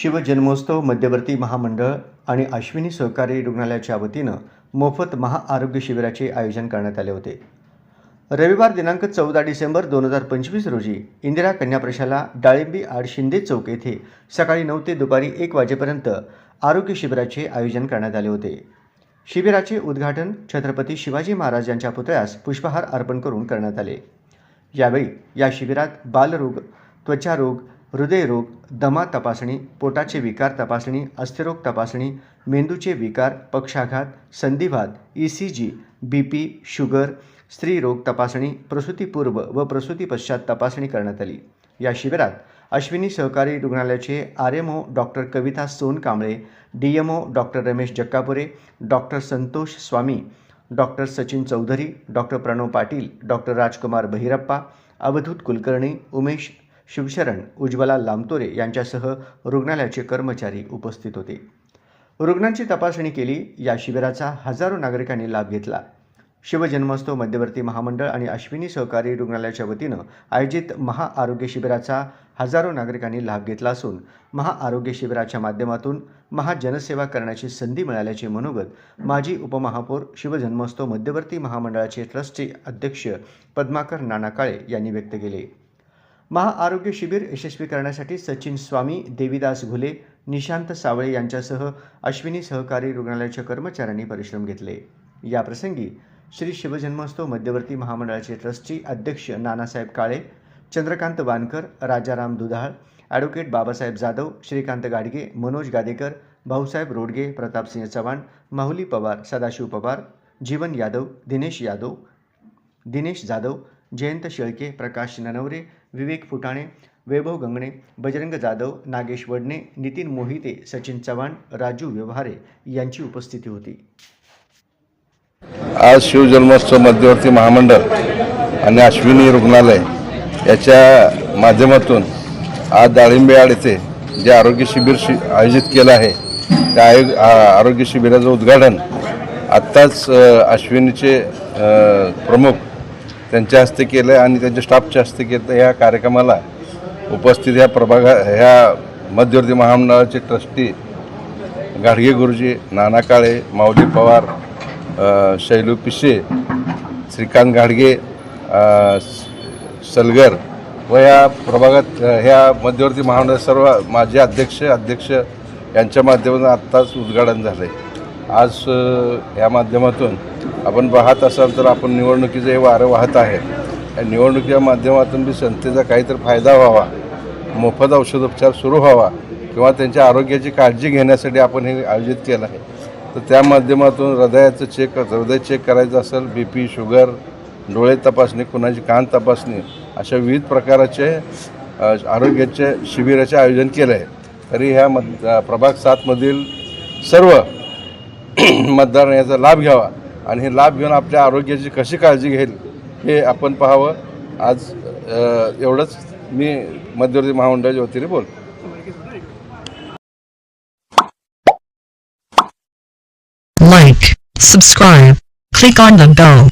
शिवजन्मोत्सव मध्यवर्ती महामंडळ आणि अश्विनी सहकारी रुग्णालयाच्या वतीनं मोफत महाआरोग्य शिबिराचे आयोजन करण्यात आले होते. रविवार दिनांक चौदा डिसेंबर दोन हजार पंचवीस रोजी इंदिरा कन्याप्रशाला डाळिंबी आड शिंदे चौक येथे सकाळी नऊ ते दुपारी एक वाजेपर्यंत आरोग्य शिबिराचे आयोजन करण्यात आले होते. शिबिराचे उद्घाटन छत्रपती शिवाजी महाराज यांच्या पुतळ्यास पुष्पहार अर्पण करून करण्यात आले. यावेळी या शिबिरात बालरोग त्वचारोग हृदयरोग दमा तपासणी पोटाचे विकार तपासणी अस्थिरोग तपासणी मेंदूचे विकार पक्षाघात संधिवात E C G B P sugar स्त्रीरोग तपासणी प्रसूतीपूर्व व प्रसूतीपश्चात तपासणी करण्यात आली. या शिबिरात अश्विनी सहकारी रुग्णालयाचे R M O doctor Kavita Sonkamble D M O doctor Ramesh Jakkapure doctor Santosh Swami doctor Sachin Chaudhari doctor Pranav Patil doctor Rajkumar Bahirappa Avdhoot Kulkarni Umesh Shivsharan Ujjwala Lamtore यांच्यासह रुग्णालयाचे कर्मचारी उपस्थित होते. रुग्णांची तपासणी केली या शिबिराचा हजारो नागरिकांनी लाभ घेतला. शिवजन्मोत्सव मध्यवर्ती महामंडळ आणि अश्विनी सहकारी रुग्णालयाच्या वतीनं आयोजित महाआरोग्य शिबिराचा हजारो नागरिकांनी लाभ घेतला असून महाआरोग्य शिबिराच्या माध्यमातून महाजनसेवा करण्याची संधी मिळाल्याचे मनोगत माजी उपमहापौर शिवजन्मोत्सव मध्यवर्ती महामंडळाचे ट्रस्टचे अध्यक्ष पद्माकर नाना काळे यांनी व्यक्त केले. महाआरोग्य शिबिर यशस्वी करण्यासाठी सचिन स्वामी देवीदास घुले निशांत सावळे यांच्यासह अश्विनी सहकारी रुग्णालयाच्या कर्मचाऱ्यांनी परिश्रम घेतले. याप्रसंगी श्री शिवजन्मोत्सव मध्यवर्ती महामंडळाचे ट्रस्टी अध्यक्ष नानासाहेब काळे चंद्रकांत वानकर राजाराम दुधाळ ॲडव्होकेट बाबासाहेब जाधव श्रीकांत गाडगे मनोज गादेकर भाऊसाहेब रोडगे प्रतापसिंह चव्हाण माहुली पवार सदाशिव पवार जीवन यादव दिनेश यादव दिनेश जाधव जयंत शेळके प्रकाश ननवरे विवेक फुटाणे वैभव गंगणे बजरंग जाधव नागेश वडणे नितीन मोहिते सचिन चव्हाण राजू व्यवहारे यांची उपस्थिती होती. आज शिवजन्मोत्सव मध्यवर्ती महामंडळ आणि अश्विनी रुग्णालय याच्या माध्यमातून आज डाळिंबेआड येथे जे आरोग्य शिबिर शि आयोजित केलं आहे त्या आयोग आरोग्य शिबिराचं उद्घाटन आत्ताच अश्विनीचे प्रमुख त्यांच्या हस्ते केलं आहे आणि त्यांच्या स्टाफच्या हस्ते केलं या कार्यक्रमाला उपस्थित ह्या प्रभागा ह्या मध्यवर्ती महामंडळाचे ट्रस्टी गाडगे गुरुजी नाना काळे माऊली पवार शैलू पिशे श्रीकांत गाडगे सलगर व या प्रभागात ह्या मध्यवर्ती महामंडळ सर्व माझे अध्यक्ष अध्यक्ष यांच्या माध्यमातून आत्ताच उद्घाटन झालं आहे आज या माध्यमातून आपण पाहत असाल तर आपण निवडणुकीचं हे वारं वाहत आहे. या निवडणुकीच्या माध्यमातून बी जनतेचा काहीतरी फायदा व्हावा मोफत औषधोपचार सुरू व्हावा किंवा त्यांच्या आरोग्याची काळजी घेण्यासाठी आपण हे आयोजित केलं आहे. तर त्या माध्यमातून हृदयाचं चेक हृदय चेक करायचं असेल बी पी शुगर डोळे तपासणी कुणाची कान तपासणी अशा विविध प्रकाराचे आरोग्याचे शिबिराचे आयोजन केलं आहे. तरी ह्या मध प्रभाग सातमधील सर्व मतदारांनी याचा लाभ घ्यावा आणि हे लाभ घेऊन आपल्या आरोग्याची कशी काळजी घेईल हे आपण पाहावं. आज एवढंच. मी मध्यवर्ती महामंडळाच्या वतीने बोलतो. Like, subscribe, click on the bell.